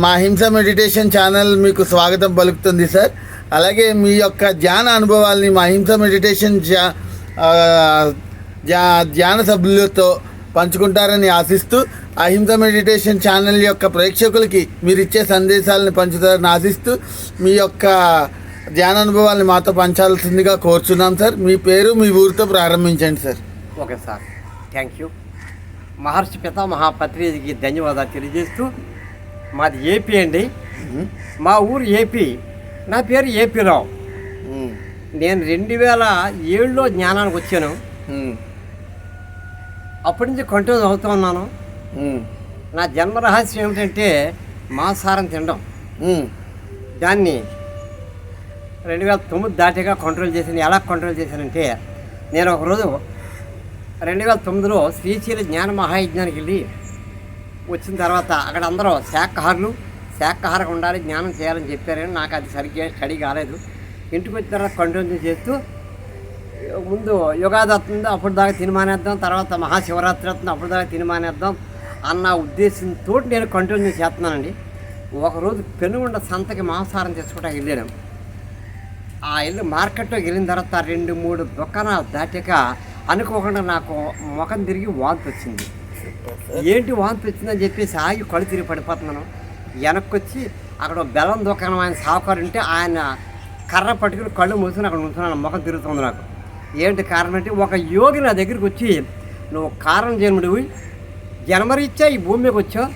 మా హింస meditation channel మీకు స్వాగతం పలుకుతుంది సార్. అలాగే మీ యొక్క ధ్యాన అనుభవాల్ని మా హింస మెడిటేషన్ ధ్యాన సభ్యులతో పంచుకుంటారని ఆశిస్తూ అహింస మెడిటేషన్ ఛానల్ యొక్క ప్రేక్షకులకి మీరు ఇచ్చే సందేశాలను పంచుతారని ఆశిస్తూ మీ యొక్క ధ్యాన అనుభవాల్ని మాతో పంచాల్సిందిగా కోరుచున్నాం సార్. మీ పేరు మీ ఊరితో ప్రారంభించండి sir. Okay sir. Thank you. Maharshi Pitha మహాపత్రికి ధన్యవాదాలు తెలియజేస్తూ మాది ఏపీ అండి. మా ఊరు ఏపీ నా పేరు ఏపీ రావు. నేను రెండు వేల ఏడులో జ్ఞానానికి వచ్చాను. అప్పటి నుంచి కంటిన్యూ అవుతూ ఉన్నాను. నా జన్మ రహస్యం ఏమిటంటే మాంసాహారం తినడం. దాన్ని రెండు వేల తొమ్మిది దాటిగా కంట్రోల్ చేశాను. ఎలా కంట్రోల్ చేశానంటే నేను ఒకరోజు రెండు వేల తొమ్మిదిలో శ్రీశైల జ్ఞాన మహాయజ్ఞానికి వెళ్ళి వచ్చిన తర్వాత అక్కడ అందరూ శాకాహారులు శాకాహారం ఉండాలి జ్ఞానం చేయాలని చెప్పారని నాకు అది సరిగ్గా స్టడీ కాలేదు. ఇంటికి వచ్చిన తర్వాత కంటిన్యూ చేస్తూ ముందు యుగాది వస్తుంది అప్పుడు దాకా తినమానేద్దాం తర్వాత మహాశివరాత్రి వస్తుంది అప్పుడు దాకా తినమానేద్దాం అన్న ఉద్దేశంతో నేను కంటిన్యూ చేస్తున్నానండి. ఒకరోజు పెనుగొండ సంతకి మాంసాహారం తెచ్చుకోవడానికి వెళ్ళాను. ఆ ఇల్లు మార్కెట్లోకి వెళ్ళిన తర్వాత రెండు మూడు దుకాణాలు దాటాక అనుకోకుండా నాకు ముఖం తిరిగి వాంతి వచ్చింది ఏంటి వాంతి వచ్చిందని చెప్పేసి ఆగి కళ్ళు తిరిగి పడిపోతున్నాను వెనక్కి వచ్చి అక్కడ బెల్లం దుకాణం ఆయన సావుకారు ఉంటే ఆయన కర్ర పట్టుకుని కళ్ళు మూసుకుని అక్కడ ఉంటున్నాను ముఖం తిరుగుతుంది నాకు. ఏంటి కారణం అంటే ఒక యోగి నా దగ్గరికి వచ్చి నువ్వు కారణం జన్ముడివి జన్మరీత్యా ఈ భూమి మీదకి వచ్చావు.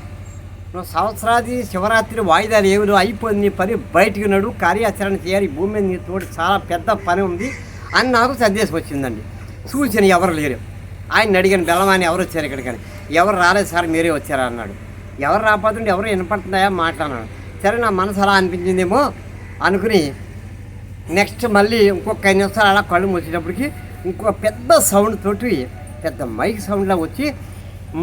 నువ్వు సంవత్సరాది శివరాత్రి వాయిదాలు ఏమి అయిపోయింది నీ పని బయటికి నడు. కార్యాచరణ చేయాలి. ఈ భూమి మీద నీ తోటి చాలా పెద్ద పని ఉంది అని నాకు సందేశం వచ్చిందండి. సూచన ఎవరు లేరు. ఆయన అడిగాను బెల్లమాని ఎవరు వచ్చారు ఇక్కడికని ఎవరు రాలేదు సార్ మీరే వచ్చారా అన్నాడు. ఎవరు రాకపోతుంటే ఎవరు వినపడుతున్నాయా మాట్లాడినాడు సరే నా మనసు అలా అనిపించిందేమో అనుకుని నెక్స్ట్ మళ్ళీ ఇంకొక ఐదు నిమిషాలు అలా కళ్ళు మూసేటప్పటికి ఇంకో పెద్ద సౌండ్ తోటి పెద్ద మైక్ సౌండ్లా వచ్చి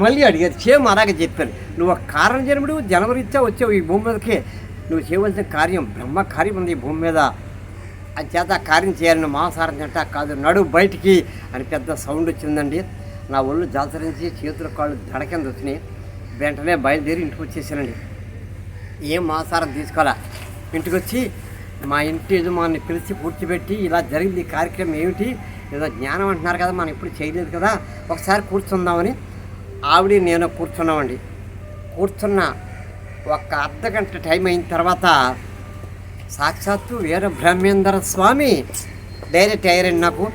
మళ్ళీ అడిగారు సేమ్ అలాగే చెప్పాను నువ్వు ఒక కారణం జన్ముడు జనవరిత్యా వచ్చావు ఈ భూమి మీదకి? నువ్వు చేయవలసిన కార్యం బ్రహ్మ కార్యం ఉంది ఈ భూమి మీద. అది చేత ఆ కార్యం చేయాలని మాంసాహారం తింటా కాదు నడు బయటికి అని పెద్ద సౌండ్ వచ్చిందండి. నా ఒళ్ళు జాతరించి చేతుల కాళ్ళు దడకింద వచ్చినాయి? వెంటనే బయలుదేరి ఇంటికి వచ్చేసానండి. ఏం ఆసారం తీసుకోవాలా? ఇంటికి వచ్చి మా ఇంటి యజమాని పిలిచి కూర్చోబెట్టి ఇలా జరిగింది కార్యక్రమం ఏమిటి? ఏదో జ్ఞానం అంటున్నారు కదా మనం ఎప్పుడు చేయలేదు కదా ఒకసారి కూర్చుందామని ఆవిడ నేను కూర్చున్నామండి. కూర్చున్న ఒక అర్ధ గంట టైం అయిన తర్వాత సాక్షాత్తు వీర బ్రహ్మేంద్ర స్వామి డైరెక్ట్ అయ్యారండి నాకు.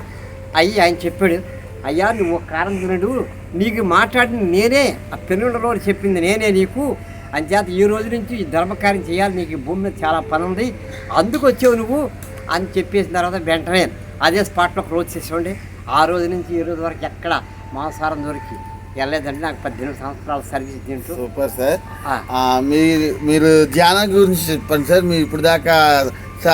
అయ్యి ఆయన చెప్పాడు అయ్యా నువ్వు ఒక కారం తినడు నీకు మాట్లాడిన నేనే ఆ పెనుండలో చెప్పింది నేనే నీకు. అంచేత ఈ రోజు నుంచి ఈ ధర్మకార్యం చేయాలి నీకు భూమి మీద చాలా పని ఉంది. అందుకు వచ్చావు నువ్వు అని చెప్పేసిన తర్వాత వెంటనే అదే స్పాట్లో క్లోజ్ చేసేవండి ఆ రోజు నుంచి ఈ రోజు వరకు ఎక్కడ మాంసాహారం దొరికి వెళ్ళలేదంటే నాకు పద్దెనిమిది సంవత్సరాల సర్వీస్ తింటూ. Super sir. ఆ, మీరు మీరు ధ్యానం గురించి చెప్పండి సార్. మీరు ఇప్పుడు దాకా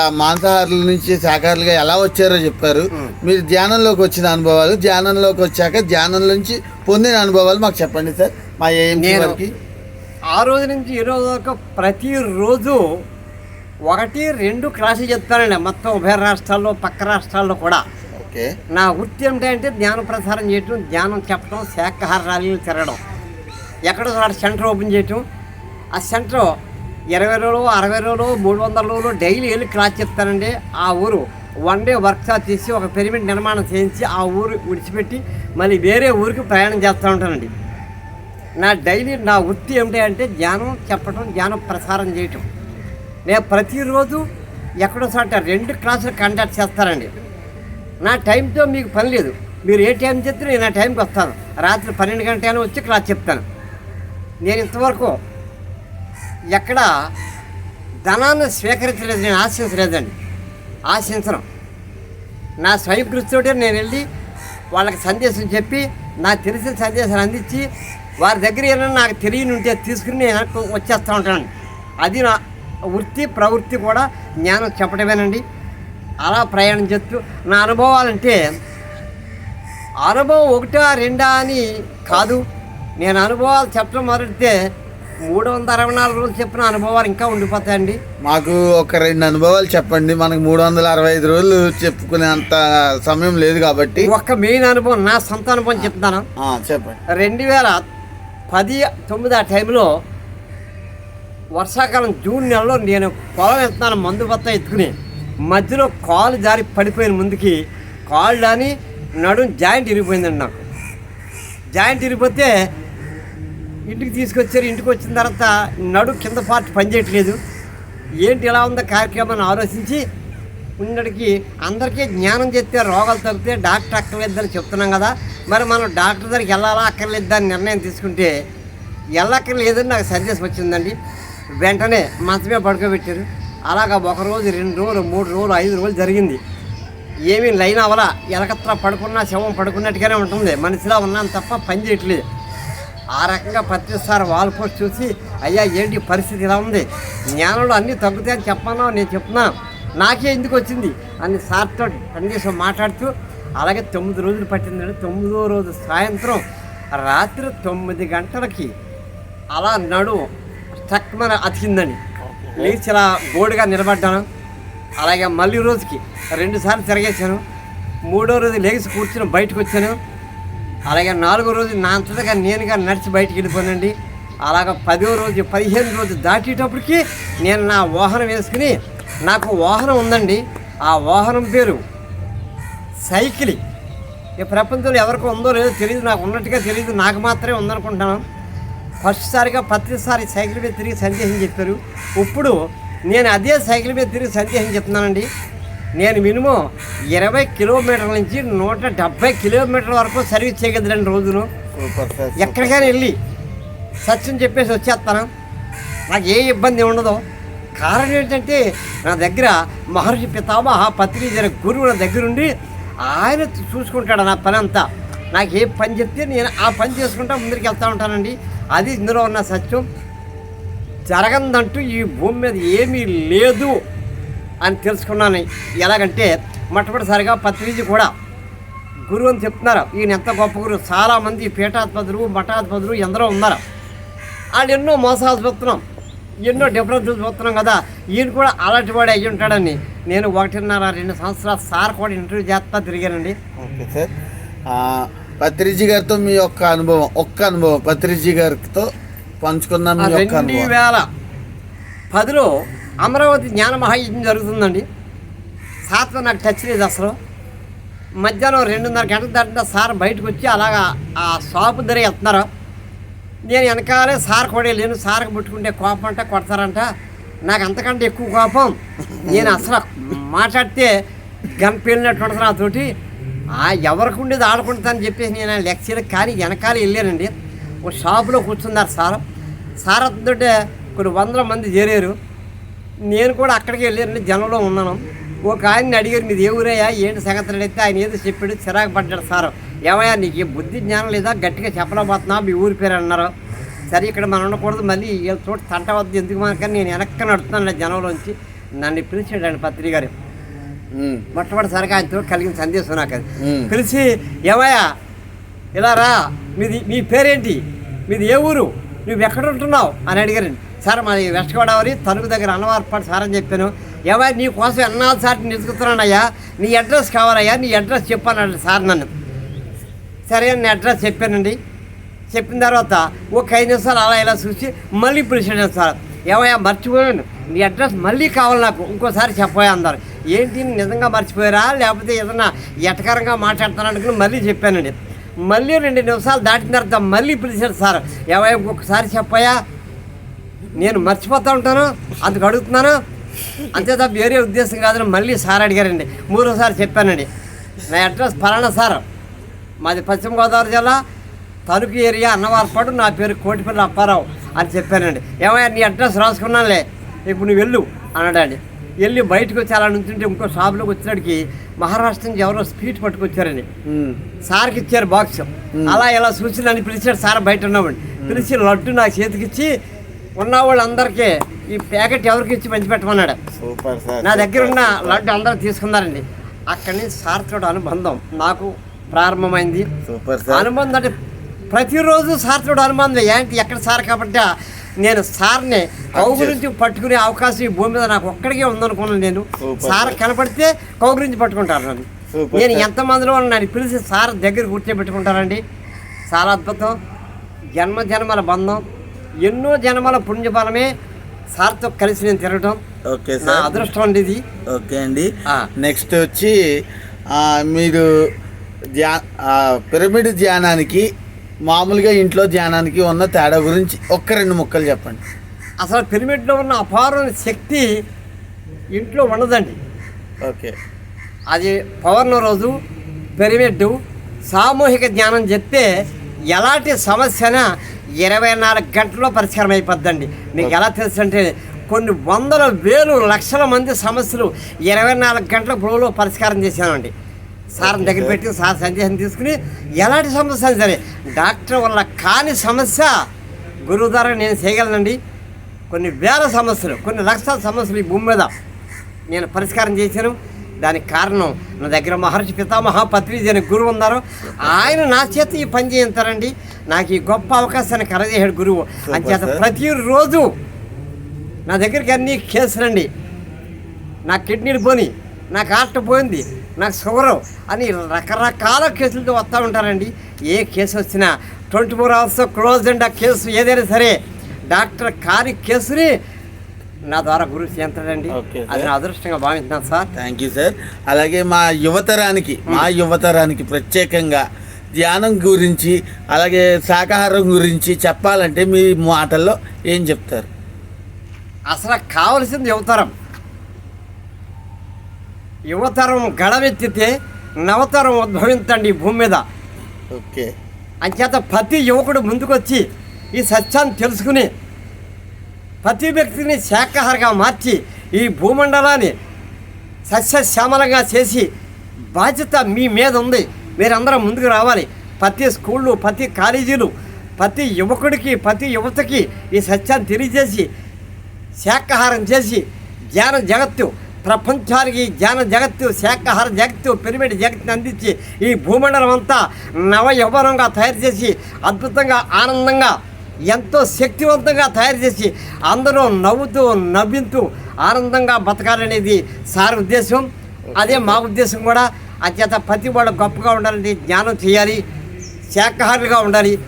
మాంసాహారుల నుంచి శాకాహారులుగా ఎలా వచ్చారో చెప్పారు. మ్. మీరు ధ్యానంలోకి వచ్చిన అనుభవాలు ధ్యానంలోకి వచ్చాక ధ్యానం నుంచి పొందిన అనుభవాలు మాకు చెప్పండి సార్. మా ఏం నేను- వరకు. ఆ రోజు నుంచి ఈ రోజు వరకు ప్రతిరోజు ఒకటి రెండు క్లాసులు చెప్తానండి. మొత్తం ఉభయ రాష్ట్రాల్లో పక్క రాష్ట్రాల్లో కూడా. ఓకే. నా వృత్తి ఏమిటంటే ధ్యాన ప్రసారం చేయటం ధ్యానం చెప్పడం శాఖాహార ర్యాలీలు తిరగడం. ఎక్కడో సెంటర్ ఓపెన్ చేయటం. ఆ సెంటర్ ఇరవై రోజులు అరవై రోజులు మూడు వందల రోజులు డైలీ వెళ్ళి క్లాస్ చెప్తానండి. ఆ ఊరు వన్ డే వర్క్షాప్ చేసి ఒక పిరమిడ్ నిర్మాణం చేయించి ఆ ఊరు విడిచిపెట్టి మళ్ళీ వేరే ఊరికి ప్రయాణం చేస్తూ ఉంటానండి. నా డైలీ నా వృత్తి ఏమిటి అంటే ధ్యానం చెప్పడం ధ్యానం ప్రసారం చేయటం. నేను ప్రతిరోజు ఎక్కడో చోట రెండు క్లాసులు కండక్ట్ చేస్తారండి నా టైంతో మీకు పని లేదు. మీరు ఏ టైం చెప్తే నేను ఆ టైంకి వస్తాను. రాత్రి పన్నెండు గంటల వచ్చి క్లాస్ చెప్తాను. నేను ఇంతవరకు ఎక్కడ ధనాన్ని స్వీకరించలేదు నేను ఆశించలేదండి. ఆశించను. నా స్వయం కృషితోటే నేను వెళ్ళి వాళ్ళకి సందేశం చెప్పి నాకు తెలిసిన సందేశాలు అందించి వారి దగ్గర ఏమైనా నాకు తెలియని ఉంటే తీసుకుని నేను వచ్చేస్తూ ఉంటాను అది నా వృత్తి ప్రవృత్తి కూడా జ్ఞానం చెప్పడమేనండి. అలా ప్రయాణం చేస్తూ నా అనుభవాలంటే అనుభవం ఒకటా రెండా అని కాదు. నేను అనుభవాలు చెప్పడం మొదలెడితే మూడు వందల అరవై నాలుగు రోజులు చెప్పిన అనుభవాలు ఇంకా ఉండిపోతాయండి. మాకు ఒక రెండు అనుభవాలు చెప్పండి. మనకు మూడు వందల అరవై ఐదు రోజులు చెప్పుకునేంత సమయం లేదు కాబట్టి. ఒక్క మెయిన్ అనుభవం నా సొంత అనుభవం చెప్తాను చెప్పండి. రెండు వేల పది తొమ్మిది ఆ టైంలో వర్షాకాలం జూన్ నెలలో నేను పొలం వెళ్తున్నాను మందు బత్త ఎత్తుకుని మధ్యలో కాలు జారి పడిపోయిన ముందుకి కాలు దాని నడుం జాయింట్ ఇరిగిపోయిందండి నాకు. జాయింట్ ఇరిగిపోతే ఇంటికి తీసుకొచ్చారు ఇంటికి వచ్చిన తర్వాత నడు కింద పార్ట్ పనిచేయట్లేదు. ఏంటి ఇలా ఉందో కార్యక్రమాన్ని ఆలోచించి ఉన్నడికి అందరికీ జ్ఞానం చెప్తే రోగాలు తగ్గితే డాక్టర్ అక్కర్లేదని చెప్తున్నాం కదా. మరి మనం డాక్టర్ దగ్గరికి వెళ్ళాలా అక్కర్లేదని నిర్ణయం తీసుకుంటే వెళ్ళక్కర్లేదని నాకు సర్జెస్ వచ్చిందండి. వెంటనే మంచమే పడుకోబెట్టారు. అలాగా ఒక రోజు రెండు రోజులు మూడు రోజులు ఐదు రోజులు జరిగింది. ఏమీ లైన్ అవలా ఎలకత్ర పడుకున్నా శవం పడుకున్నట్టుగానే ఉంటుంది. మనిషిలా ఉన్నాను తప్ప పని చేయట్లేదు. ఆ రకంగా ప్రతిసారి వాల్ పోస్ట్ చూసి అయ్యా ఏంటి పరిస్థితి ఇలా ఉంది? జ్ఞానంలో అన్నీ తగ్గుతాయని చెప్పాను నేను చెప్తున్నా. నాకే ఎందుకు వచ్చింది? అని సార్తో కనీసం మాట్లాడుతూ అలాగే తొమ్మిది రోజులు పట్టిందండి. తొమ్మిదో రోజు సాయంత్రం రాత్రి తొమ్మిది గంటలకి అలా నడు స్టక్ అతికిందని లేచి ఇలా గోడుగా నిలబడ్డాను. అలాగే మళ్ళీ రోజుకి రెండుసార్లు తిరగేశాను. మూడో రోజు లేచి కూర్చుని బయటకు వచ్చాను. అలాగే నాలుగో రోజు నా అంతటగా నేనుగా నడిచి బయటికి వెళ్ళిపోనండి. అలాగ పదో రోజు పదిహేను రోజు దాటేటప్పటికి నేను నా వాహనం వేసుకుని నాకు వాహనం ఉందండి. ఆ వాహనం పేరు సైకిల్. ఈ ప్రపంచంలో ఎవరికి ఉందో లేదో తెలియదు నాకు ఉన్నట్టుగా తెలియదు నాకు మాత్రమే ఉందనుకుంటాను ఫస్ట్సారిగా ప్రతిసారి సైకిల్ మీద తిరిగి సందేశం చెప్పారు. ఇప్పుడు నేను అదే సైకిల్ మీద తిరిగి సందేశం చెప్తున్నానండి. నేను మినిమం ఇరవై కిలోమీటర్ల నుంచి నూట డెబ్బై కిలోమీటర్ల వరకు సర్వీస్ చేయగలదండి రోజును. ఎక్కడికైనా వెళ్ళి సత్యం చెప్పేసి వచ్చేస్తాను. నాకు ఏ ఇబ్బంది ఉండదు. కారణం ఏంటంటే నా దగ్గర మహర్షి పితామహ పత్రిజన గురువు నా దగ్గరుండి ఆయన చూసుకుంటాడు నా పని అంతా నాకు ఏ పని చెప్తే నేను ఆ పని చేసుకుంటా ముందుకు వెళ్తూ ఉంటానండి. అది ఇందులో ఉన్న సత్యం. జరగందంటూ ఈ భూమి మీద ఏమీ లేదు. అని తెలుసుకున్నాను. ఎలాగంటే మొట్టమొదటిసారిగా పత్రిజీ కూడా గురువు అని చెప్తున్నారు. ఈయన ఎంత గొప్ప గురువు. చాలామంది పీఠాధిపతులు మఠాధిపతులు ఎందరో ఉన్నారు. వాళ్ళు ఎన్నో మోసాలు చూస్తున్నాం ఎన్నో డిఫరెన్స్ చూస్తున్నాం కదా. ఈయన కూడా అలాంటి వాడే అయ్యి ఉంటాడని నేను ఒకటిన్నర రెండు సంవత్సరాల సార్ కూడా ఇంటర్వ్యూ చేస్తా తిరిగానండి. Okay sir. పత్రిజీ గారితో మీ యొక్క అనుభవం ఒక్క అనుభవం పత్రిజీ గారితో యొక్క రెండు వేల పదిలో అమరావతి జ్ఞాన మహాయజ్ఞం జరుగుతుందండి. సార్తో నాకు టచ్ లేదు అసలు. మధ్యాహ్నం రెండున్నర గంటల దాటిన సార్ బయటకు వచ్చి అలాగా ఆ షాపు దగ్గర వెళ్తున్నారు. నేను వెనకాలే సార్ కూడా లేను. సార్కి పుట్టుకుంటే కోపం అంట కొడతారంట. నాకు అంతకంటే ఎక్కువ కోపం. నేను అసలు మాట్లాడితే గన్ పేలినట్టు ఉంటుంది నాతోటి ఆ ఎవరికి ఉండేది ఆడుకుంటుందని చెప్పేసి నేను లెక్చర్ కానీ వెనకాల వెళ్ళానండి. ఒక షాపులో కూర్చున్నారు సార్. సార్ అతనితోటే కొన్ని వందల మంది చేరారు. నేను కూడా అక్కడికి వెళ్ళానండి జనంలో ఉన్నాను. ఒక ఆయన్ని అడిగారు మీది ఏ ఊరయ్యా? ఏంటి సంగతులు అడిగితే ఆయన ఏదో చెప్పాడు చిరాకు పడ్డాడు సార్. ఏమయ్యా నీకు ఈ బుద్ధి జ్ఞానం లేదా? గట్టిగా చెప్పలేకపోతున్నా మీ ఊరి పేరు అన్నారు. సరే ఇక్కడ మనం ఉండకూడదు మళ్ళీ వీళ్ళ చోట తంట వద్దు ఎందుకు మనకని నేను వెనక్కి నడుతున్నాను జనంలోంచి. నన్ను పిలిచాడు పత్రిక గారు. మొట్టమొదటిసారిగా ఆయనతో కలిగిన సందేశం నాకు అది. పిలిచి ఏమయ్యా ఇలా రా మీది మీ పేరేంటి? మీది ఏ ఊరు? నువ్వు ఎక్కడ ఉంటున్నావు? అని అడిగారండి. సార్ మాది వెస్ట్ గోదావరి తణుకు దగ్గర అన్నవారపాటు సార్ అని చెప్పాను. ఏవా నీ కోసం ఎన్నాళ్ళు సార్ నిలుచుకుతున్నానయ్యా నీ అడ్రస్ కావాలయ్యా? నీ అడ్రస్ చెప్పానండి సార్ నన్ను. సరే నేను అడ్రస్ చెప్పానండి. చెప్పిన తర్వాత ఒక ఐదు నిమిషాలు అలా ఇలా చూసి మళ్ళీ పిలిచాడు సార్. ఏమయ్యా మర్చిపోయాను. నీ అడ్రస్ మళ్ళీ కావాలి నాకు. ఇంకోసారి చెప్పాయా అందరు. ఏంటి నిజంగా మర్చిపోయారా? లేకపోతే ఏదన్నా ఎటకరంగా మాట్లాడుతాను అనుకుని మళ్ళీ చెప్పానండి. మళ్ళీ రెండు నిమిషాలు దాటిన తర్వాత మళ్ళీ పిలిచాడు సార్. ఏమయ్యా ఇంకొకసారి చెప్పాయా నేను మర్చిపోతూ ఉంటాను అందుకు అడుగుతున్నాను. అంతే తప్ప వేరే ఉద్దేశం కాదని మళ్ళీ సార్ అడిగారండి. మూడోసారి చెప్పానండి. నా అడ్రస్ ఫలానా సార్. మాది పశ్చిమ గోదావరి జిల్లా తణుకు ఏరియా అన్నవారపాడు నా పేరు కోటిపల్లి అప్పారావు అని చెప్పానండి. ఏమయ్యా నీ అడ్రస్ రాసుకున్నానులే ఇప్పుడు నువ్వు వెళ్ళు అన్నాడండి వెళ్ళి బయటకు వచ్చి అలా నుంచుంటే ఇంకో షాప్లోకి వచ్చినడికి మహారాష్ట్ర నుంచి ఎవరో స్పీడ్ పట్టుకొచ్చారండి. సార్కి ఇచ్చారు బాక్స్. అలా ఇలా చూసి నన్ను పిలిచాడు సార్ బయట ఉన్నవాడిని పిలిచి లడ్డు నా చేతికిచ్చి ఉన్న వాళ్ళందరికీ ఈ ప్యాకెట్ ఎవరికి ఇచ్చి పంచిపెట్టమన్నాడు సూపర్ సార్ నా దగ్గర ఉన్న లడ్డు అందరూ తీసుకున్నారండి. అక్కడి నుంచి సార్తో అనుబంధం. నాకు ప్రారంభమైంది. Super sir. అనుబంధం అంటే ప్రతిరోజు సార్తో అనుబంధం. ఏంటి? ఎక్కడ సార్ కాబట్టి నేను సార్ని కౌగు నుంచి పట్టుకునే అవకాశం ఈ భూమి మీద నాకు ఒక్కడికే ఉందనుకున్నాను నేను. సార్ కనపడితే కౌగు నుంచి పట్టుకుంటారు నన్ను. నేను. ఎంతమందిలో నన్ను పిలిచి సార్ దగ్గర కూర్చోబెట్టుకుంటారండి. చాలా అద్భుతం. జన్మ జన్మల బంధం. ఎన్నో జన్మల పుణ్యఫలమే సార్తో కలిసి నేను తిరగడం ఓకే నా సార్. అదృష్టం అండి ఇది. ఓకే అండి. నెక్స్ట్ వచ్చి మీరు ధ్యా పిరమిడ్ ధ్యానానికి మామూలుగా ఇంట్లో ధ్యానానికి ఉన్న తేడా గురించి ఒక్క రెండు ముక్కలు చెప్పండి. అసలు పిరమిడ్లో ఉన్న అపారమైన శక్తి ఇంట్లో ఉండదండి. ఓకే. అది పౌర్ణ రోజు పిరమిడ్ సామూహిక జ్ఞానం చెప్తే ఎలాంటి సమస్యన ఇరవై నాలుగు గంటల్లో పరిష్కారం అయిపోద్దండి. మీకు ఎలా తెలుసు అంటే కొన్ని వందల వేలు లక్షల మంది సమస్యలు ఇరవై నాలుగు గంటల గొడవలో పరిష్కారం చేశానండి సార్ దగ్గర పెట్టి సార్ సందేశం తీసుకుని ఎలాంటి సమస్య సరే డాక్టర్ వల్ల కాని సమస్య గురువు ద్వారా నేను చేయగలనండి. కొన్ని వేల సమస్యలు కొన్ని లక్షల సమస్యలు ఈ భూమి మీద నేను పరిష్కారం చేశాను. దానికి కారణం నా దగ్గర మహర్షి పితామహ పత్రిజీ అనే గురువు ఉన్నారు. ఆయన నా చేత ఈ పని చేయించారండి. నాకు ఈ గొప్ప అవకాశాన్ని కలగజేశాడు గురువు. అంచేత. ప్రతిరోజు నా దగ్గరికి అన్ని కేసులండి. నా కిడ్నీలు పోని నాకు హార్ట్ పోయింది నాకు షుగరు అని రకరకాల కేసులతో వస్తూ ఉంటారండి. ఏ కేసు వచ్చినా twenty four hours close and ఆ కేసు ఏదైనా సరే డాక్టర్ కాని కేసుని నా ద్వారా గురువు sir. అది నా అదృష్టంగా భావిస్తున్నాను సార్. Thank you sir. అలాగే మా యువతరానికి మా యువతరానికి ప్రత్యేకంగా ధ్యానం గురించి అలాగే శాకాహారం గురించి చెప్పాలంటే మీ మాటల్లో ఏం చెప్తారు? అసలు కావలసింది యువతరం. యువతరం గడవెత్తితే నవతరం ఉద్భవించండి ఈ భూమి మీద. ఓకే. అంచేత ప్రతి యువకుడు ముందుకొచ్చి ఈ సత్యాన్ని తెలుసుకుని ప్రతి వ్యక్తిని శాఖాహారంగా మార్చి ఈ భూమండలాన్ని సస్యశ్యామలంగా చేసి బాధ్యత మీ మీద ఉంది. మీరందరం ముందుకు రావాలి. ప్రతి స్కూళ్ళు ప్రతి కాలేజీలు ప్రతి యువకుడికి ప్రతి యువతకి ఈ సత్యాన్ని తెలియజేసి శాకాహారం చేసి జ్ఞాన జగత్తు ప్రపంచానికి జ్ఞాన జగత్తు శాకాహార జగత్తు పిరమిడ్ జగత్తుని అందించి ఈ భూమండలం అంతా నవ తయారు చేసి అద్భుతంగా ఆనందంగా ఎంతో శక్తివంతంగా తయారు చేసి అందరూ నవ్వుతూ నవ్వింతూ ఆనందంగా బతకాలనేది సార్ ఉద్దేశం. అదే మా ఉద్దేశం కూడా. అత్యంత ప్రతి వాళ్ళు గొప్పగా ఉండాలని జ్ఞానం చేయాలి శాకాహారులుగా ఉండాలి.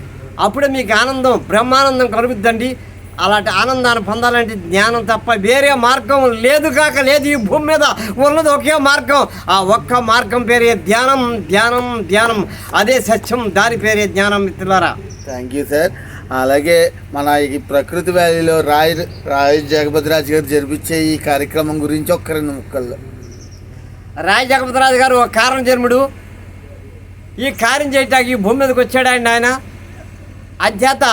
అప్పుడే మీకు ఆనందం బ్రహ్మానందం కలుగుద్దండి. అలాంటి ఆనందాన్ని పొందాలంటే జ్ఞానం తప్ప వేరే మార్గం లేదు కాక లేదు. ఈ భూమి మీద ఉన్నది ఒకే మార్గం. ఆ ఒక్క మార్గం పేరే ధ్యానం ధ్యానం ధ్యానం. అదే సత్యం దాని పేరే జ్ఞానం మిత్రులారా. Thank you sir. అలాగే మన ఈ ప్రకృతి వ్యాలీలో రాయ్ రాయ్ జగపతిరాజు గారు జరిపించే ఈ కార్యక్రమం గురించి ఒక్క రెండు ముక్కల్లో. రాయ జగపతిరాజు గారు ఒక కారణం జన్ముడు. ఈ కార్యం చేయటానికి ఈ భూమి మీదకి వచ్చాడు ఆయన ఆయన. అధ్యాత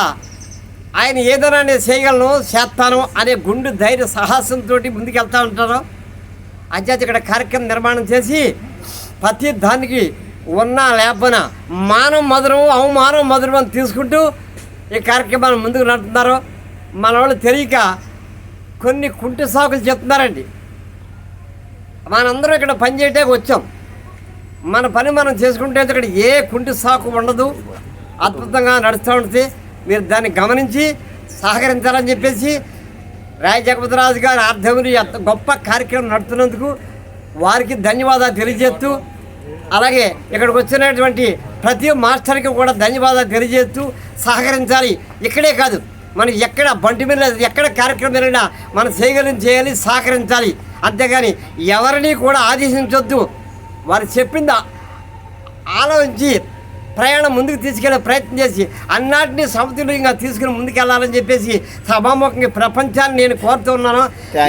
ఆయన ఏదైనా నేను చేయగలను చేస్తాను అనే గుండు ధైర్య సాహసంతో ముందుకెళ్తా ఉంటారు. అధ్యాత ఇక్కడ కార్యక్రమం నిర్మాణం చేసి ప్రతి దానికి ఉన్నా లేపన మానం మధురం అవమానం మధురం అని తీసుకుంటూ ఈ కార్యక్రమాలు ముందుకు నడుపుతున్నారు మన వాళ్ళు తెలియక కొన్ని కుంటి సాకులు చెప్తున్నారండి. మనందరం ఇక్కడ పని చేయటానికి వచ్చాం. మన పని మనం చేసుకుంటే ఇక్కడ ఏ కుంటి సాకు ఉండదు. అద్భుతంగా నడుస్తూ ఉంటుంది మీరు దాన్ని గమనించి సహకరించాలని చెప్పేసి రాయ జగపతిరాజు గారి ఆర్థముని ఎంత గొప్ప కార్యక్రమం నడుతున్నందుకు వారికి ధన్యవాదాలు తెలియజేస్తూ అలాగే ఇక్కడికి వచ్చినటువంటి ప్రతి మాస్టర్కి కూడా ధన్యవాదాలు తెలియజేస్తూ సహకరించాలి. ఇక్కడే కాదు మనం ఎక్కడ బంటి మీద ఎక్కడ కార్యక్రమం జరిగినా మనం చేయగలిగి చేయాలి సహకరించాలి. అంతేగాని ఎవరిని కూడా ఆదేశించొద్దు. వారు చెప్పింది ఆలోచించి ప్రయాణం ముందుకు తీసుకెళ్ళే ప్రయత్నం చేసి అన్నిటినీ సమతుల్యంగా తీసుకుని ముందుకెళ్ళాలని చెప్పేసి సభాముఖంగా ప్రపంచాన్ని నేను కోరుతున్నాను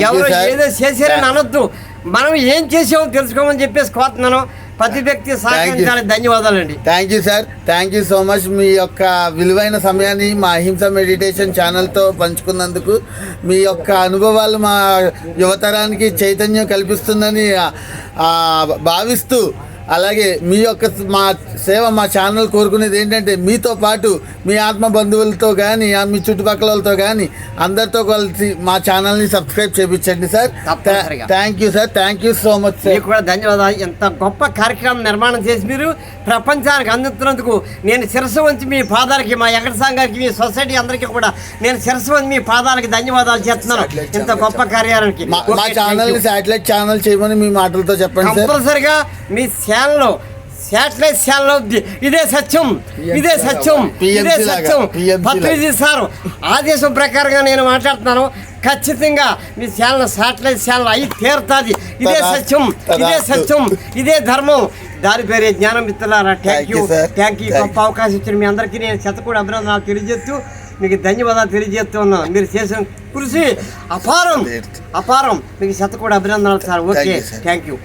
ఎవరు. ఏదో చేశారని అనొద్దు. మనం ఏం చేసామో తెలుసుకోమని చెప్పేసి కోరుతున్నాను. ప్రతి వ్యక్తి సహకరించాలని ధన్యవాదాలండి. Thank you sir thank you so much మీ యొక్క విలువైన సమయాన్ని మా అహింస మెడిటేషన్ ఛానల్తో పంచుకున్నందుకు మీ యొక్క అనుభవాలు మా యువతరానికి చైతన్యం కల్పిస్తుందని భావిస్తూ అలాగే మీ యొక్క మా సేవ మా ఛానల్ కోరుకునేది ఏంటంటే మీతో పాటు మీ ఆత్మ బంధువులతో కానీ మీ చుట్టుపక్కల వాళ్ళతో కానీ అందరితో కలిసి మా ఛానల్ని సబ్స్క్రైబ్ చేయించండి sir. Thank you sir. Thank you so much sir. కూడా ధన్యవాదాలు. ఎంత గొప్ప కార్యక్రమం నిర్మాణం చేసి మీరు ప్రపంచానికి అందిస్తున్నందుకు నేను శిరస్సు వంచి మీ పాదాలకి మా వెంకట సంఘానికి మీ సొసైటీ అందరికీ కూడా నేను శిరస్సు వంచి మీ పాదాలకి ధన్యవాదాలు చేస్తున్నాను. ఇంత గొప్ప కార్యానికి. మా ఛానల్ని. శాటిలైట్ ఛానల్ చేయమని మీ మాటలతో చెప్పండి సార్. కంపల్సరిగా మీ ఛానల్లో శాటిలైట్ ఛానల్ ఇదే సత్యం ఇదే సత్యం ఇదే సత్యం. పత్రిజీ సార్ ఆదేశం ప్రకారంగా నేను మాట్లాడుతున్నాను. ఖచ్చితంగా మీ ఛానల్ శాటిలైట్ ఛానల్ అయి తీరుతుంది. ఇదే సత్యం ఇదే. సత్యం ఇదే ధర్మం. దాని పేరే జ్ఞానం మిత్రులారా థ్యాంక్ యూ. థ్యాంక్ యూ గొప్ప అవకాశం ఇచ్చిన మీ అందరికీ నేను శతకూడి అభినందనాలు తెలియజేస్తూ మీకు ధన్యవాదాలు తెలియజేస్తూ ఉన్నాను మీరు చేసిన కృషి అపారం. అపారం. మీకు శతకూడి అభినందనాలు సార్. ఓకే. Thank you